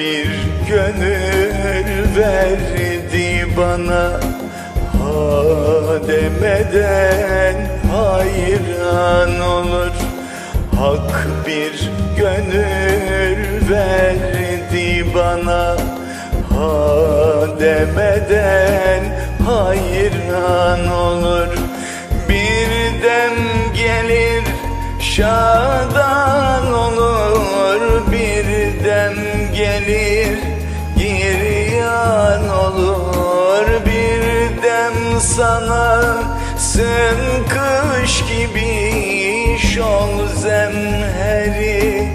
bir gönül verdi bana. Ha demeden hayran olur. Hak bir gönül verdi bana. Ha demeden hayran olur. Bir dem gelir şadan sana kış gibi Şol zemheri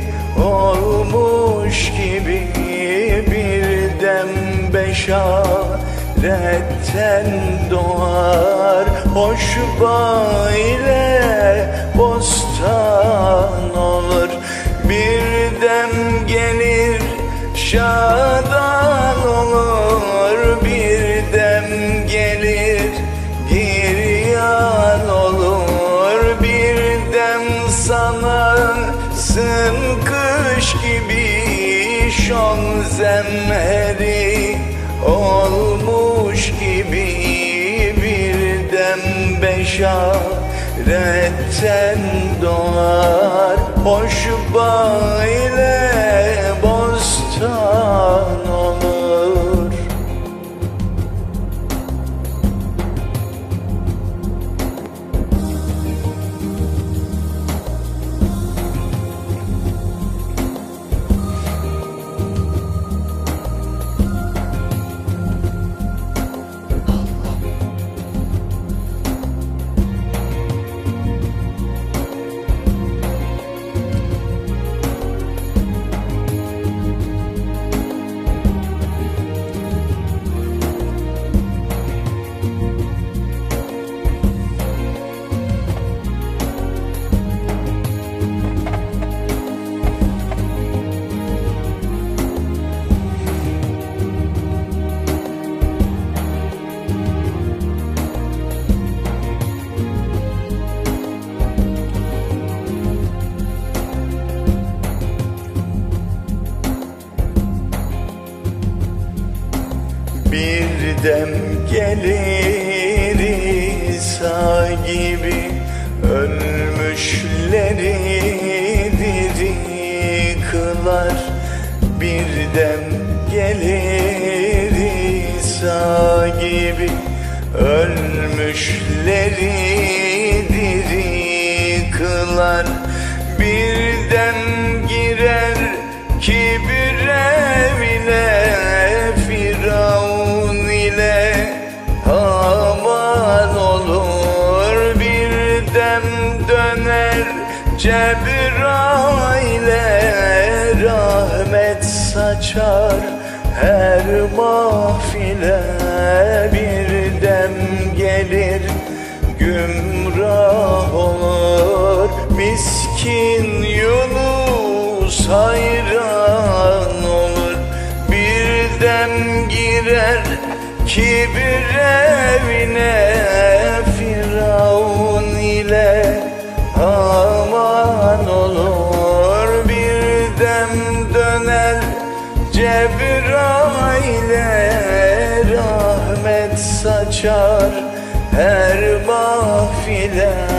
olmuş gibi Bir dem beşaretten doğar. Hoş ile bostan zemheri olmuş gibi Bir dem beşaretten doğar. Hoş ile bostan olur Bir dem gelir İsa gibi Ölmüşleri diri kılar Bir dem gelir İsa gibi Ölmüşleri diri kılar Bir Cebrail'e Rahmet saçar. Her mahfile Bir dem gelir gümrah olur. Miskin Yunus hayran olur. Bir dem girer kibir evine Firavun ile Cebrail'e rahmet saçar her mahfile